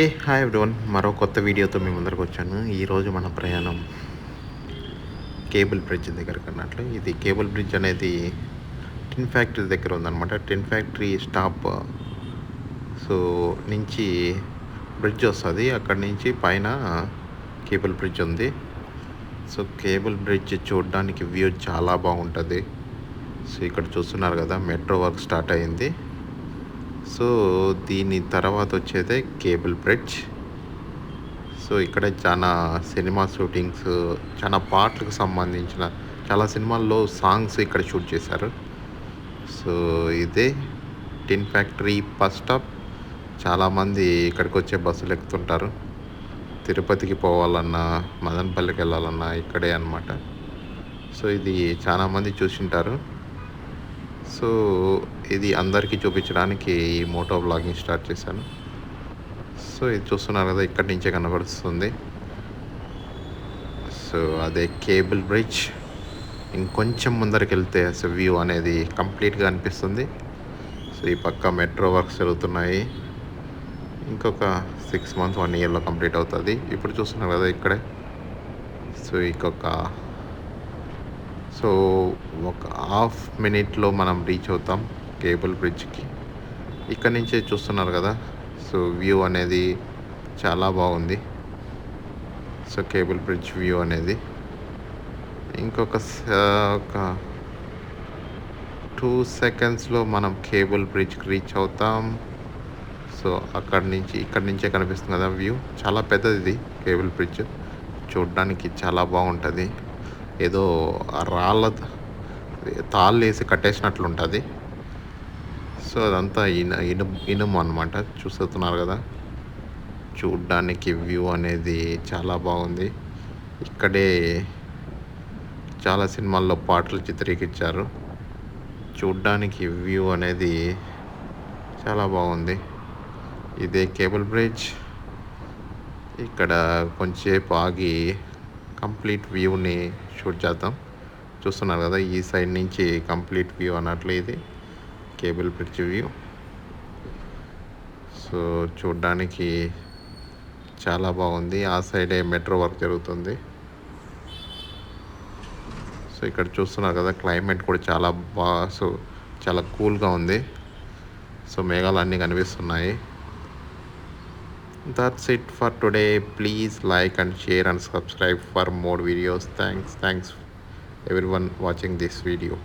ఏ hi everyone. మరో కొత్త వీడియోతో మీ ముందరకు వచ్చాను. ఈరోజు మన ప్రయాణం కేబుల్ బ్రిడ్జ్ దగ్గరకు అన్నట్లు ఇది కేబుల్ బ్రిడ్జ్ అనేది టిన్ ఫ్యాక్టరీ దగ్గర ఉందన్నమాట. Tin factory stop. సో నుంచి బ్రిడ్జ్ వస్తుంది. అక్కడి నుంచి పైన కేబుల్ బ్రిడ్జ్ ఉంది. సో కేబుల్ బ్రిడ్జ్ చూడడానికి వ్యూ చాలా బాగుంటుంది. సో ఇక్కడ చూస్తున్నారు కదా మెట్రో వర్క్ స్టార్ట్ అయింది. సో దీని తర్వాత వచ్చేదే కేబుల్ బ్రిడ్జ్. సో ఇక్కడ చాలా సినిమా షూటింగ్స్ చాలా పాటలకు సంబంధించిన చాలా సినిమాల్లో సాంగ్స్ ఇక్కడ షూట్ చేశారు. సో ఇదే టిన్ ఫ్యాక్టరీ బస్ స్టాప్. చాలామంది ఇక్కడికి వచ్చే బస్సులు ఎక్కుతుంటారు. తిరుపతికి పోవాలన్నా మదనపల్లికి వెళ్ళాలన్నా ఇక్కడే అనమాట సో ఇది చాలామంది చూసింటారు. సో ఇది అందరికీ చూపించడానికి ఈ మోటో బ్లాగింగ్ స్టార్ట్ చేశాను. సో ఇది చూస్తున్నారు కదా ఇక్కడి నుంచే కనబడుతుంది. సో అదే కేబుల్ బ్రిడ్జ్. ఇంకొంచెం ముందరికి వెళ్తే అసలు వ్యూ అనేది కంప్లీట్గా అనిపిస్తుంది. సో ఈ పక్క మెట్రో వర్క్స్ జరుగుతున్నాయి. ఇంకొక సిక్స్ మంత్స్ వన్ ఇయర్లో కంప్లీట్ అవుతుంది. ఇప్పుడు చూస్తున్నారు కదా ఇక్కడే. సో ఇంకొక సో ఒక హాఫ్ మినిట్లో మనం రీచ్ అవుతాం కేబుల్ బ్రిడ్జ్కి. ఇక్కడ నుంచే చూస్తున్నారు కదా సో వ్యూ అనేది చాలా బాగుంది. సో కేబుల్ బ్రిడ్జ్ వ్యూ అనేది. ఇంకొక స- ఒక టూ సెకండ్స్లో మనం కేబుల్ బ్రిడ్జ్కి రీచ్ అవుతాం. సో అక్కడి నుంచి ఇక్కడి నుంచే కనిపిస్తుంది కదా వ్యూ. చాలా పెద్దది ఇది కేబుల్ బ్రిడ్జ్. చూడడానికి చాలా బాగుంటుంది. ఏదో రాళ్ళ తాళ్ళు వేసి కట్టేసినట్లు ఉంటుంది సో అదంతా ఇన ఇనుము ఇనుము అనమాట చూస్తున్నారు కదా. చూడ్డానికి వ్యూ అనేది చాలా బాగుంది. ఇక్కడే చాలా సినిమాల్లో పాటలు చిత్రీకరించారు. చూడ్డానికి వ్యూ అనేది చాలా బాగుంది. ఇదే కేబుల్ బ్రిడ్జ్. ఇక్కడ కొంచెంసేపు ఆగి కంప్లీట్ వ్యూని షూట్ చేద్దాం. చూస్తున్నారు కదా ఈ సైడ్ నుంచి కంప్లీట్ వ్యూ అన్నట్లు ఇది. Cable bridge view. సో చూడ్డానికి చాలా బాగుంది. ఆ సైడే మెట్రో వర్క్ జరుగుతుంది. సో ఇక్కడ చూస్తున్నారు కదా క్లైమేట్ కూడా చాలా బాగా సో చాలా కూల్గా ఉంది. సో మేఘాలు అన్నీ కనిపిస్తున్నాయి. That's it for today. Please like and share and subscribe for more videos. Thanks. Thanks everyone watching this video